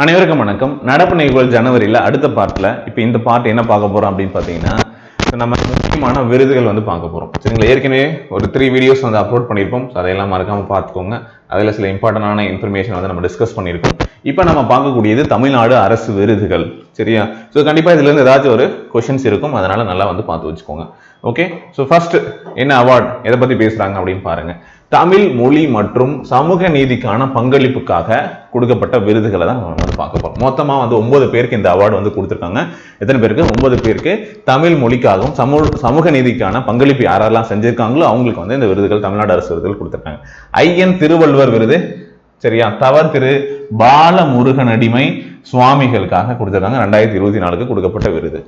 அனைவருக்கும் வணக்கம். நடப்பு நிகழ்வுகள் ஜனவரியில் அடுத்த பார்ட்டில் இப்போ இந்த பார்ட் என்ன பார்க்க போகிறோம் அப்படின்னு பார்த்தீங்கன்னா நம்ம முக்கியமான விருதுகள் வந்து பார்க்க போகிறோம் சரிங்களா? ஏற்கனவே ஒரு த்ரீ வீடியோஸ் வந்து அப்லோட் பண்ணியிருப்போம். ஸோ அதையெல்லாம் மறக்காமல் பார்த்துக்கோங்க. அதில் சில இம்பார்ட்டண்டான இன்ஃபர்மேஷன் வந்து நம்ம டிஸ்கஸ் பண்ணியிருக்கோம். இப்போ நம்ம பார்க்கக்கூடியது தமிழ்நாடு அரசு விருதுகள். சரியா? ஸோ கண்டிப்பாக இதுலேருந்து ஏதாச்சும் ஒரு கொஷின்ஸ் இருக்கும். அதனால் நல்லா வந்து பார்த்து வச்சுக்கோங்க. ஓகே ஸோ ஃபஸ்ட்டு என்ன அவார்ட் எதை பற்றி பேசுகிறாங்க அப்படின்னு பாருங்கள் தமிழ் மொழி மற்றும் சமூக நீதிக்கான பங்களிப்புக்காக கொடுக்கப்பட்ட விருதுகளை தான் நம்ம வந்து பார்க்க போகிறோம் மொத்தமா வந்து ஒன்பது பேருக்கு இந்த அவார்டு வந்து கொடுத்துருக்காங்க. எத்தனை பேருக்கு? ஒன்பது பேருக்கு தமிழ் மொழிக்காகவும் சமூக சமூக நீதிக்கான பங்களிப்பு யாரெல்லாம் செஞ்சுருக்காங்களோ அவங்களுக்கு வந்து இந்த விருதுகள் தமிழ்நாடு அரசு விருதுகள் கொடுத்துருக்காங்க. ஐயன் திருவள்ளுவர் விருது சரியா? தவறு திரு பாலமுருகன் அடிமை சுவாமிகளுக்காக கொடுத்துருக்காங்க. ரெண்டாயிரத்தி இருபத்தி நாலுக்கு கொடுக்கப்பட்ட விருது.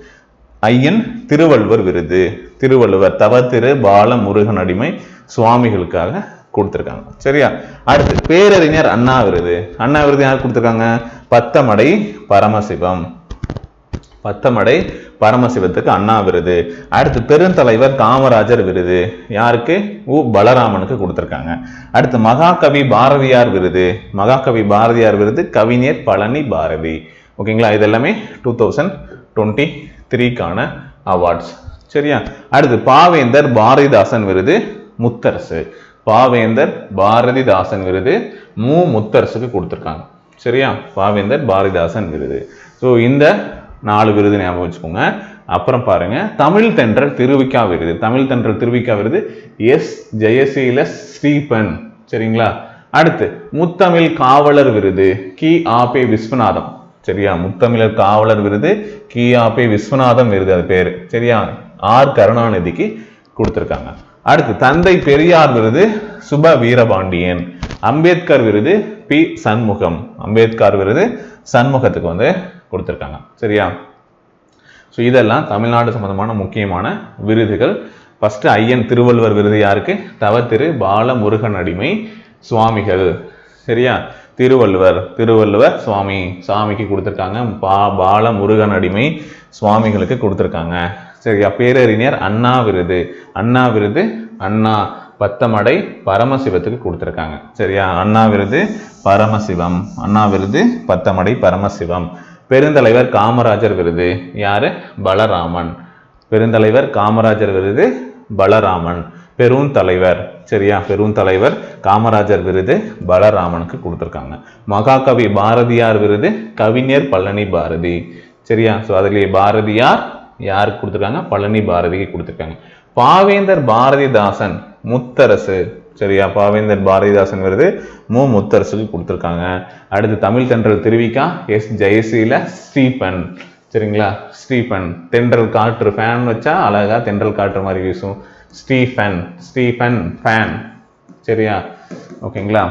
ஐயன் திருவள்ளுவர் விருது. திருவள்ளுவர் தவ திரு பாலமுருகன் அடிமை சுவாமிகளுக்காக கொடுத்துருக்காங்க. சரியா? அடுத்து பேரறிஞர் அண்ணா விருது. அண்ணா விருது யார் கொடுத்துருக்காங்க? பத்தமடை பரமசிவம். பத்தமடை பரமசிவத்துக்கு அண்ணா விருது. அடுத்து பெருந்தலைவர் காமராஜர் விருது. யாருக்கு? உ. பலராமனுக்கு கொடுத்துருக்காங்க. அடுத்து மகாகவி பாரதியார் விருது. மகாகவி பாரதியார் விருது கவிஞர் பழனி பாரதி. ஓகேங்களா? இதெல்லாமே டூ தௌசண்ட் டுவெண்ட்டி த்ரீக்கான அவார்ட்ஸ் சரியா? அடுத்து பாவேந்தர் பாரதிதாசன் விருது முத்தரசு. பாவேந்தர் பாரதிதாசன் விருது மு. முத்தரசுக்கு கொடுத்துருக்காங்க. சரியா? பாவேந்தர் பாரதிதாசன் விருது. ஸோ இந்த நாலு விருது ஞாபகம் வச்சுக்கோங்க. அப்புறம் பாருங்க. தமிழ் தென்றல் திருவிக்கா விருது. தமிழ் தென்றல் திருவிக்கா விருது எஸ். ஜெயசீல ஸ்ரீபன். சரிங்களா? அடுத்து முத்தமிழ் காவலர் விருது கி. ஆபே விஸ்வநாதம். சரியா? முத்தமிழர் காவலர் விருது கி விஸ்வநாதம் விருது அது பேரு. சரியா? ஆர் கருணாநிதிக்கு கொடுத்துருக்காங்க. அடுத்து தந்தை பெரியார் விருது சுப வீரபாண்டியன். அம்பேத்கர் விருது பி சண்முகம். அம்பேத்கர் விருது சண்முகத்துக்கு வந்து கொடுத்துருக்காங்க. சரியா? ஸோ இதெல்லாம் தமிழ்நாடு சம்பந்தமான முக்கியமான விருதுகள். ஃபஸ்ட்டு ஐயன் திருவள்ளுவர் விருது யாருக்கு? தவ திரு பால முருகன் அடிமை சுவாமிகள். சரியா? திருவள்ளுவர் திருவள்ளுவர் சுவாமி சாமிக்கு கொடுத்துருக்காங்க. பா பால முருகன் அடிமை சுவாமிகளுக்கு கொடுத்துருக்காங்க. சரியா? பேரறிஞர் அண்ணா விருது. அண்ணா விருது அண்ணா பத்தமடை பரமசிவத்துக்கு கொடுத்துருக்காங்க. சரியா? அண்ணா விருது பரமசிவம். அண்ணா விருது பத்தமடை பரமசிவம். பெருந்தலைவர் காமராஜர் விருது. யாரு? பலராமன். பெருந்தலைவர் காமராஜர் விருது பலராமன். பெரும் தலைவர் சரியா? பெரும் தலைவர் காமராஜர் விருது பலராமனுக்கு கொடுத்துருக்காங்க. மகாகவி பாரதியார் விருது கவிஞர் பழனி பாரதி சரியா? ஸோ அதுலேயே பாரதியார் யாருக்கு கொடுத்துருக்காங்க? பழனி பாரதிக்கு கொடுத்துருக்காங்க. பாவேந்தர் பாரதிதாசன் முத்தரசு சரியா? பாவேந்தர் பாரதிதாசன் விருது மு. முத்தரசுக்கு கொடுத்துருக்காங்க. அடுத்து தமிழ் தென்றல் திருவிக்கா எஸ். ஜெயசீல ஸ்டீபன் சரிங்களா? ஸ்டீபன் தென்றல் காற்று ஃபேன் வச்சா அழகாக தென்றல் காற்று மாதிரி வீசும். Stephen Stephen fan. சரியா? ஓகேங்களா?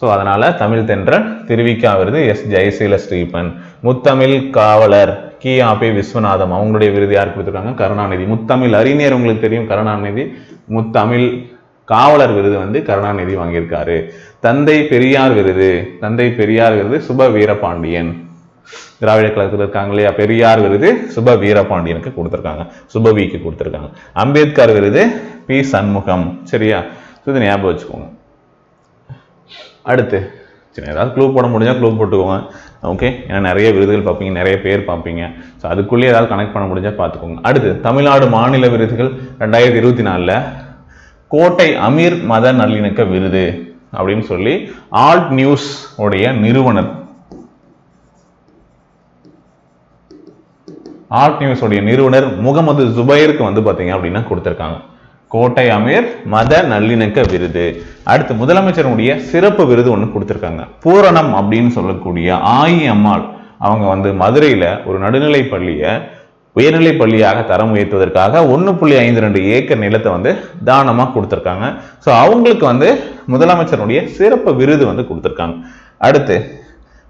ஸோ அதனால் தமிழ் தென்றல் திருவிக்கா விருது எஸ் ஜெயசீல ஸ்டீபன் முத்தமிழ் காவலர் கி. ஆபே விஸ்வநாதம் அவங்களுடைய விருது யார் கொடுத்துருக்காங்க? கருணாநிதி. முத்தமிழ் அறிஞர் உங்களுக்கு தெரியும் கருணாநிதி. முத்தமிழ் காவலர் விருது வந்து கருணாநிதி வாங்கியிருக்காரு. தந்தை பெரியார் விருது தந்தை பெரியார் விருது சுப வீரபாண்டியன். திராவிட கழகத்தில் இருக்காங்க இல்லையா? பெரியார் விருது சுப வீரபாண்டியனுக்கு கொடுத்துருக்காங்க. சுபவிக்கு கொடுத்துருக்காங்க. அம்பேத்கர் விருது பி. சண்முகம். சரியா? இது ஞாபகம் வச்சுக்கோங்க. அடுத்து சரி ஏதாவது க்ளூ போட முடிஞ்சால் க்ளூ போட்டுக்கோங்க. ஓகே ஏன்னா நிறைய விருதுகள் பார்ப்பீங்க நிறைய பேர் பார்ப்பீங்க. ஸோ அதுக்குள்ளேயே ஏதாவது கனெக்ட் பண்ண முடிஞ்சால் பார்த்துக்கோங்க. அடுத்து தமிழ்நாடு மாநில விருதுகள் ரெண்டாயிரத்தி இருபத்தி நாலில் கோட்டை அமீர் மத நல்லிணக்க விருது அப்படின்னு சொல்லி ஆல்ட் நியூஸ் உடைய நிறுவனர் ஆல்ட் நியூஸோடைய நிறுவனர் முகமது ஜுபைருக்கு வந்து பார்த்தீங்க அப்படின்னா கொடுத்துருக்காங்க. கோட்டை அமீர் மத நல்லிணக்க விருது. அடுத்து முதலமைச்சருடைய சிறப்பு விருது ஒன்று கொடுத்துருக்காங்க. பூரணம் அப்படின்னு சொல்லக்கூடிய ஆயி அம்மாள் அவங்க வந்து மதுரையில் ஒரு நடுநிலை பள்ளியை உயர்நிலை பள்ளியாக தரம் உயர்த்துவதற்காக ஒன்று புள்ளி ஐந்து ரெண்டு ஏக்கர் நிலத்தை வந்து தானமாக கொடுத்துருக்காங்க. ஸோ அவங்களுக்கு வந்து முதலமைச்சருடைய சிறப்பு விருது வந்து கொடுத்துருக்காங்க. அடுத்து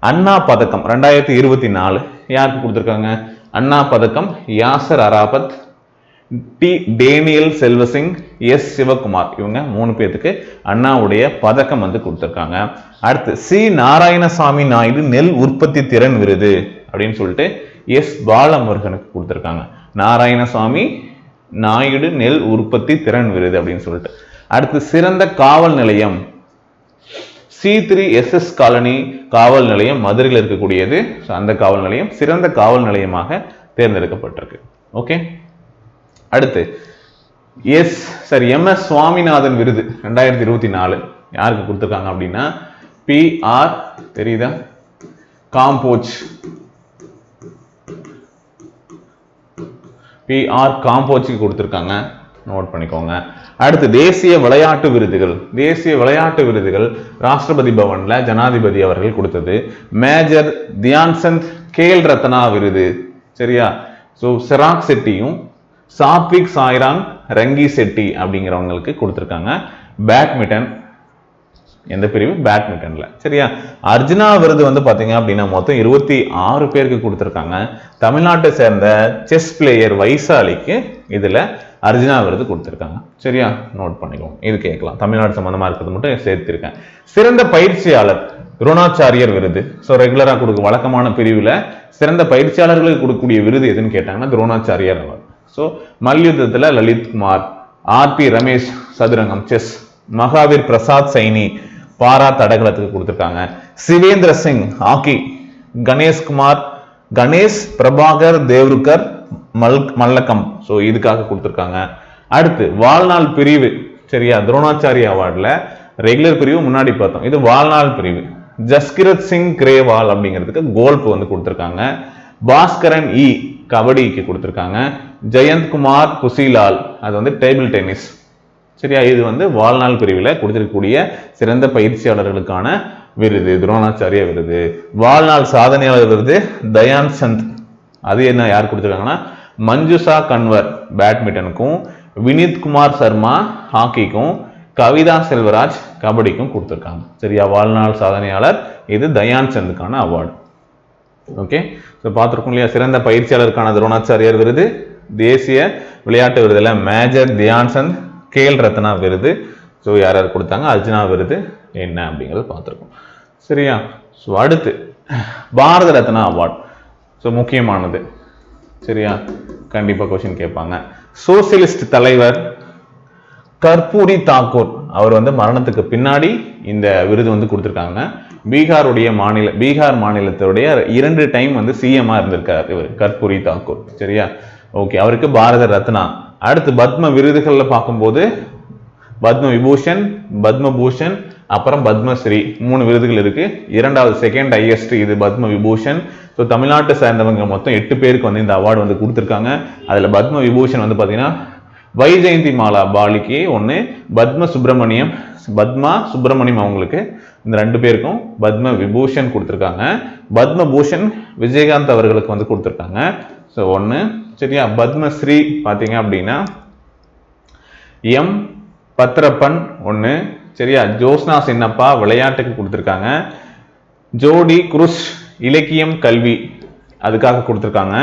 அண்ணா பதக்கம் ரெண்டாயிரத்தி இருபத்தி நாலு யாருக்கு கொடுத்துருக்காங்க? அண்ணா பதக்கம் Yasar Arafat T Daniel Selvasingh S Sivakumar. இவங்க மூணு பேர்த்துக்கு அண்ணாவுடைய பதக்கம் வந்து கொடுத்துருக்காங்க. அடுத்து சி நாராயணசாமி நாயுடு நெல் உற்பத்தி திறன் விருது அப்படின்னு சொல்லிட்டு எஸ் பாலமுருகனுக்கு கொடுத்துருக்காங்க. நாராயணசாமி நாயுடு நெல் உற்பத்தி திறன் விருது அப்படின்னு சொல்லிட்டு. அடுத்து சிறந்த காவல் நிலையம். சி த்ரீ எஸ்எஸ் காலனி காவல் நிலையம் மதுரையில் இருக்கக்கூடியது. ஸோ அந்த காவல் நிலையம் சிறந்த காவல் நிலையமாக தேர்ந்தெடுக்கப்பட்டிருக்கு. ஓகே அடுத்து yes sir M S Swaminathan விருது ரெண்டாயிரத்தி இருபத்தி நாலு. யாருக்கு கொடுத்துருக்காங்க அப்படின்னா பிஆர் தெரியுதா? காம்போச் பிஆர் காம்போச்சுக்கு கொடுத்துருக்காங்க. நோட் பண்ணிக்கோங்க. அடுத்து தேசிய விளையாட்டு விருதுகள். தேசிய விளையாட்டு விருதுகள் ராஷ்டிரபதி பவன்ல ஜனாதிபதி அவர்கள் கொடுத்தது. மேஜர் தியான்சந்த் கேல் ரத்னா விருது. சரியா? ஸோ சிராக் செட்டியும் சாத்விக் சாய்ராங் ரங்கி செட்டி அப்படிங்கிறவங்களுக்கு கொடுத்துருக்காங்க. பேட்மிண்டன் எந்த பிரிவு? பேட்மிண்டனில் சரியா? அர்ஜுனா விருது வந்து பார்த்தீங்க அப்படின்னா மொத்தம் இருபத்தி ஆறு பேருக்கு கொடுத்துருக்காங்க. தமிழ்நாட்டை சேர்ந்த செஸ் பிளேயர் வைசாலிக்கு இதுல அர்ஜுனா விருது கொடுத்துருக்காங்க. சரியா? நோட் பண்ணிக்கோங்க. இது கேட்கலாம். தமிழ்நாடு சம்மந்தமாக இருக்கிறது மட்டும் சேர்த்திருக்கேன். சிறந்த பயிற்சியாளர் துரோணாச்சாரியர் விருது. ஸோ ரெகுலராக கொடுக்க வழக்கமான பிரிவில் சிறந்த பயிற்சியாளர்களுக்கு கொடுக்கக்கூடிய விருது எதுன்னு கேட்டாங்கன்னா துரோணாச்சாரியர் அவர். ஸோ மல்யுத்தத்தில் லலித் குமார் ஆர்பி ரமேஷ் சதுரங்கம் செஸ் மகாவீர் பிரசாத் சைனி பாரா தடகளத்துக்கு கொடுத்துருக்காங்க. சிவேந்திர சிங் ஹாக்கி கணேஷ்குமார் கணேஷ் பிரபாகர் தேவ்ருக்கர் மல் மல்லக்கம். ஸோ இதுக்காக கொடுத்துருக்காங்க. அடுத்து வாழ்நாள் பிரிவு. சரியா? துரோணாச்சாரி அவார்டில் ரெகுலர் பிரிவு முன்னாடி பார்த்தோம். இது வாழ்நாள் பிரிவு. ஜஸ்கிரத் சிங் கிரேவால் அப்படிங்கிறதுக்கு கோல்ஃப் வந்து கொடுத்துருக்காங்க. பாஸ்கரன் இ கபடிக்கு கொடுத்துருக்காங்க. ஜெயந்த்குமார் குசிலால். அது வந்து டேபிள் டென்னிஸ். சரியா? இது வந்து வாழ்நாள் பிரிவில் கொடுத்துருக்கக்கூடிய சிறந்த பயிற்சியாளர்களுக்கான விருது. துரோணாச்சாரிய விருது. வாழ்நாள் சாதனையாளர் விருது தயான் சந்த் அது என்ன யார் கொடுத்துருக்காங்கன்னா மஞ்சுஷா கன்வர் பேட்மிண்டனுக்கும் வினித் குமார் சர்மா ஹாக்கிக்கும் கவிதா செல்வராஜ் கபடிக்கும் கொடுத்துருக்காங்க. சரியா? வாழ்நாள் சாதனையாளர் இது தயான் சந்துக்கான அவார்டு. ஓகே? ஸோ பார்த்துருக்கோம் இல்லையா? சிறந்த பயிற்சியாளருக்கான துரோணாச்சாரியர் விருது தேசிய விளையாட்டு விருதுல மேஜர் தியான் சந்த் கேல் ரத்னா விருது. ஸோ யார் யார் கொடுத்தாங்க? அர்ஜுனா விருது என்ன அப்படிங்கிறது பார்த்துருக்கோம். சரியா? ஸோ அடுத்து பாரத ரத்னா அவார்ட். ஸோ முக்கியமானது. சரியா? கண்டிப்பாக கொஷின் கேட்பாங்க. சோசியலிஸ்ட் தலைவர் கர்பூரி தாக்கூர் அவர் வந்து மரணத்துக்கு பின்னாடி இந்த விருது வந்து கொடுத்துருக்காங்க. பீகாருடைய மாநில பீகார் மாநிலத்துடைய இரண்டு டைம் வந்து சிஎம்மா இருந்திருக்கார் இவர் கர்பூரி தாக்கூர். சரியா? ஓகே அவருக்கு பாரத ரத்னா. அடுத்து பத்ம விருதுகள்ல பார்க்கும்போது பத்ம விபூஷன் பத்மபூஷன் அப்புறம் பத்மஸ்ரீ மூணு விருதுகள் இருக்கு. இரண்டாவது செகண்ட் ஹையஸ்ட் இது பத்ம விபூஷன் ஸோ தமிழ்நாட்டை சேர்ந்தவங்க மொத்தம் எட்டு பேருக்கு வந்து இந்த அவார்டு வந்து கொடுத்துருக்காங்க. அதில் பத்ம விபூஷன் வந்து பார்த்தீங்கன்னா வைஜெயந்தி மாலா பாலிக்கு ஒன்று பத்ம சுப்பிரமணியம் பத்மா சுப்பிரமணியம் அவங்களுக்கு இந்த ரெண்டு பேருக்கும் பத்ம விபூஷன் கொடுத்துருக்காங்க. பத்ம பூஷன் விஜயகாந்த் அவர்களுக்கு வந்து கொடுத்துருக்காங்க. ஸோ ஒன்று சரியா? பத்மஸ்ரீ பார்த்தீங்க அப்படின்னா எம் பத்ரப்பன் ஒன்று சரியா? ஜோஸ்னா சின்னப்பா விளையாட்டுக்கு கொடுத்துருக்காங்க. ஜோடி குருஷ் இலக்கியம் கல்வி அதுக்காக கொடுத்துருக்காங்க.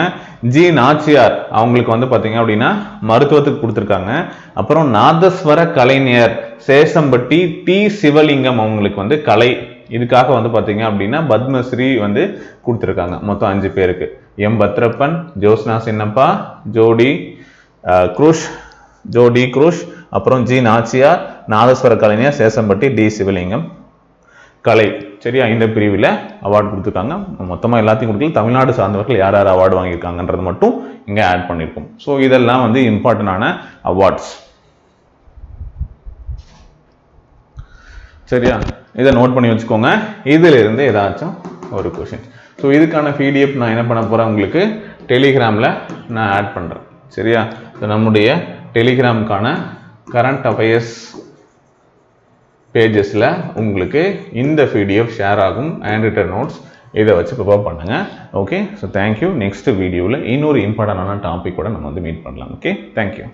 ஜி. நாச்சியார் அவங்களுக்கு வந்து பார்த்தீங்க அப்படின்னா மருத்துவத்துக்கு கொடுத்துருக்காங்க. அப்புறம் நாதஸ்வர கலைஞர் சேசம்பட்டி டி. சிவலிங்கம் அவங்களுக்கு வந்து கலை இதுக்காக வந்து பார்த்தீங்க அப்படின்னா பத்மஸ்ரீ வந்து கொடுத்துருக்காங்க. மொத்தம் அஞ்சு பேருக்கு. எம். பத்ரப்பன் ஜோஸ்னா சின்னப்பா ஜோடி குருஷ் ஜோடி குருஷ் அப்புறம் ஜி. நாச்சியார் நாதஸ்வர கலைஞர் சேசம்பட்டி டி. சிவலிங்கம் கலை. சரியா? இந்த பிரிவில் அவார்டு கொடுத்துருக்காங்க. மொத்தமாக எல்லாத்தையும் கொடுக்கல. தமிழ்நாடு சார்ந்தவர்கள் யார் யார் அவார்டு வாங்கியிருக்காங்கன்றது மட்டும் இங்கே ஆட் பண்ணியிருக்கோம் ஸோ இதெல்லாம் வந்து இம்பார்ட்டண்டான அவார்ட்ஸ் சரியா? இதை நோட் பண்ணி வச்சுக்கோங்க. இதுல இருந்து ஏதாச்சும் ஒரு கொஷின் ஸோ இதுக்கான பிடிஎஃப் நான் என்ன பண்ண போகிறேன் உங்களுக்கு? டெலிகிராமில் நான் ஆட் பண்ணுறேன் சரியா? ஸோ நம்முடைய டெலிகிராமுக்கான கரண்ட் அஃபயர்ஸ் பேஜஸில் உங்களுக்கு இந்த பிடிஎஃப் ஷேர் ஆகும் ஹேண்ட் ரிட்டன் நோட்ஸ் இதை வச்சு ப்ரிப்பேர் பண்ணுங்கள் ஓகே ஸோ தேங்க்யூ நெக்ஸ்ட் வீடியோவில் இன்னொரு இம்பார்ட்டண்டான டாபிக் கூட நம்ம வந்து மீட் பண்ணலாம். Okay thank you